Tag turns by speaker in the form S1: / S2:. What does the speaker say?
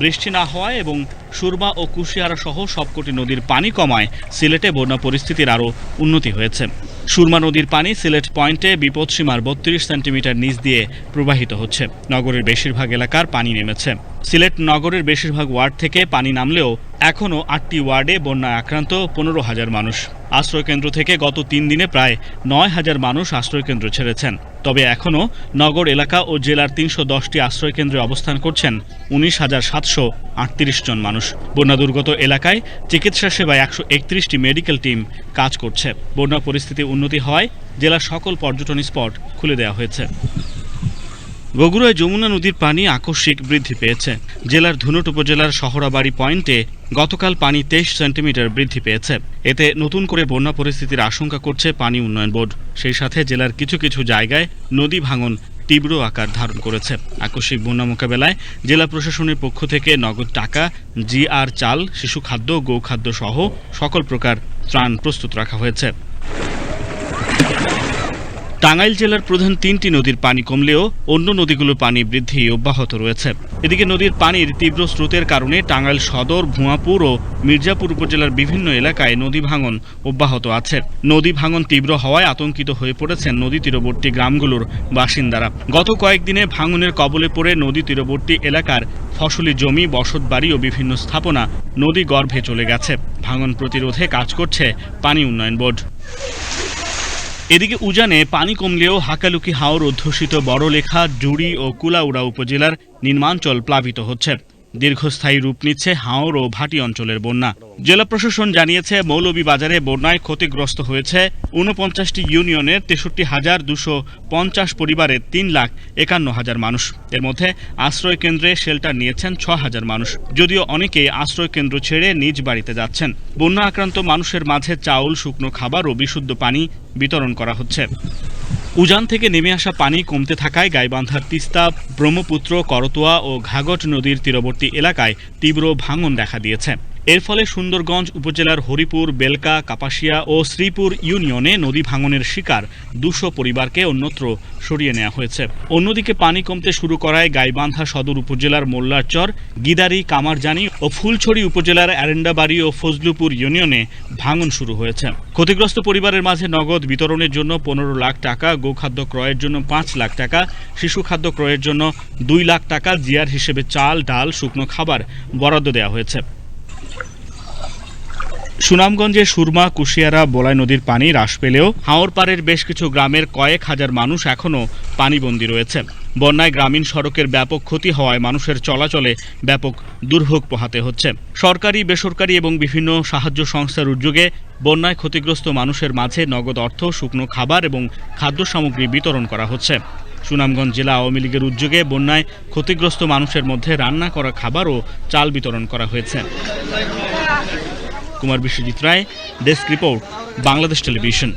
S1: বৃষ্টি না হওয়ায় এবং সুরমা ও কুশিয়ারা সহ সবকটি নদীর পানি কমায়, সিলেটে বন্যা পরিস্থিতির আরও উন্নতি হয়েছে। সুরমা নদীর পানি সিলেট পয়েন্টে বিপদসীমার বত্রিশ সেন্টিমিটার নিচ দিয়ে প্রবাহিত হচ্ছে। নগরের বেশিরভাগ এলাকার পানি নেমেছে। সিলেট নগরের বেশিরভাগ ওয়ার্ড থেকে পানি নামলেও এখনও আটটি ওয়ার্ডে বন্যায় আক্রান্ত পনেরো হাজার মানুষ। আশ্রয়কেন্দ্র থেকে গত তিন দিনে প্রায় নয় হাজার মানুষ আশ্রয়কেন্দ্র ছেড়েছেন। তবে এখনও নগর এলাকা ও জেলার তিনশো দশটি আশ্রয়কেন্দ্রে অবস্থান করছেন উনিশ হাজার সাতশো আটত্রিশ জন মানুষ। বন্যা দুর্গত এলাকায় চিকিৎসা সেবায় একশো একত্রিশটি মেডিকেল টিম কাজ করছে। বন্যা পরিস্থিতি উন্নতি হওয়ায় জেলার সকল পর্যটন স্পট খুলে দেওয়া হয়েছে। বগুড়ায় যমুনা নদীর পানি আকস্মিক বৃদ্ধি পেয়েছে। জেলার ধুনট উপজেলার শহরাবাড়ি পয়েন্টে গতকাল পানি তেইশ সেন্টিমিটার বৃদ্ধি পেয়েছে। এতে নতুন করে বন্যা পরিস্থিতির আশঙ্কা করছে পানি উন্নয়ন বোর্ড। সেই সাথে জেলার কিছু কিছু জায়গায় নদী ভাঙন তীব্র আকার ধারণ করেছে। আকস্মিক বন্যা মোকাবেলায় জেলা প্রশাসনের পক্ষ থেকে নগদ টাকা জি আর চাল, শিশু খাদ্য গৌখাদ্য সহ সকল প্রকার ত্রাণ প্রস্তুত রাখা হয়েছে। টাঙ্গাইল জেলার প্রধান তিনটি নদীর পানি কমলেও অন্য নদীগুলোর পানি বৃদ্ধি অব্যাহত রয়েছে। এদিকে নদীর পানির তীব্র স্রোতের কারণে টাঙ্গাইল সদর, ভুয়াপুর ও মির্জাপুর উপজেলার বিভিন্ন এলাকায় নদী ভাঙন অব্যাহত আছে। নদী ভাঙন তীব্র হওয়ায় আতঙ্কিত হয়ে পড়েছেন নদী তীরবর্তী গ্রামগুলোর বাসিন্দারা। গত কয়েকদিনে ভাঙনের কবলে পড়ে নদী তীরবর্তী এলাকার ফসলি জমি বসতবাড়ি ও বিভিন্ন স্থাপনা নদী গর্ভে চলে গেছে। ভাঙন প্রতিরোধে কাজ করছে পানি উন্নয়ন বোর্ড। এদিকে উজানে পানি কমলেও হাকালুকি হাওর অধ্যুষিত বড়লেখা, জুড়ি ও কুলাউড়া উপজেলার নির্মাঞ্চল প্লাবিত হচ্ছে। দীর্ঘস্থায়ী রূপ নিচ্ছে হাওর ও ভাটি অঞ্চলের বন্যা। জেলা প্রশাসন জানিয়েছে, মৌলভীবাজারে বন্যায় ক্ষতিগ্রস্ত হয়েছে ঊনপঞ্চাশটি ইউনিয়নের তেষট্টি হাজার দুশো পঞ্চাশ পরিবারের তিন লাখ একান্ন হাজার মানুষ। এর মধ্যে আশ্রয় কেন্দ্রে শেল্টার নিয়েছেন ছ হাজার মানুষ। যদিও অনেকেই আশ্রয় কেন্দ্র ছেড়ে নিজ বাড়িতে যাচ্ছেন। বন্যা আক্রান্ত মানুষের মাঝে চাউল, শুকনো খাবার ও বিশুদ্ধ পানি বিতরণ করা হচ্ছে। উজান থেকে নেমে আসা পানি কমতে থাকায় গাইবান্ধার তিস্তা, ব্রহ্মপুত্র, করতোয়া ও ঘাগট নদীর তীরবর্তী এলাকায় তীব্র ভাঙন দেখা দিয়েছে। এর ফলে সুন্দরগঞ্জ উপজেলার হরিপুর, বেলকা, কাপাসিয়া ও শ্রীপুর ইউনিয়নে নদী ভাঙনের শিকার দুশো পরিবারকে অন্যত্র সরিয়ে নেওয়া হয়েছে। অন্যদিকে পানি কমতে শুরু করায় গাইবান্ধা সদর উপজেলার মোল্লারচর, গিদারি, কামারজানি ও ফুলছড়ি উপজেলার অ্যারেন্ডাবাড়ি ও ফজলুপুর ইউনিয়নে ভাঙন শুরু হয়েছে। ক্ষতিগ্রস্ত পরিবারের মাঝে নগদ বিতরণের জন্য পনেরো লাখ টাকা, গোখাদ্য ক্রয়ের জন্য পাঁচ লাখ টাকা, শিশু খাদ্য ক্রয়ের জন্য দুই লাখ টাকা, জিয়ার হিসেবে চাল, ডাল, শুকনো খাবার বরাদ্দ দেওয়া হয়েছে। সুনামগঞ্জের সুরমা, কুশিয়ারা, বোলাই নদীর পানি হ্রাস পেলেও হাওর পাড়ের বেশ কিছু গ্রামের কয়েক হাজার মানুষ এখনও পানিবন্দী রয়েছে। বন্যায় গ্রামীণ সড়কের ব্যাপক ক্ষতি হওয়ায় মানুষের চলাচলে ব্যাপক দুর্ভোগ পোহাতে হচ্ছে। সরকারি, বেসরকারি এবং বিভিন্ন সাহায্য সংস্থার উদ্যোগে বন্যায় ক্ষতিগ্রস্ত মানুষের মাঝে নগদ অর্থ, শুকনো খাবার এবং খাদ্য সামগ্রী বিতরণ করা হচ্ছে। সুনামগঞ্জ জেলা আওয়ামী লীগের উদ্যোগে বন্যায় ক্ষতিগ্রস্ত মানুষের মধ্যে রান্না করা খাবার ও চাল বিতরণ করা হয়েছে। Kumar Biswajit Roy desk report Bangladesh television.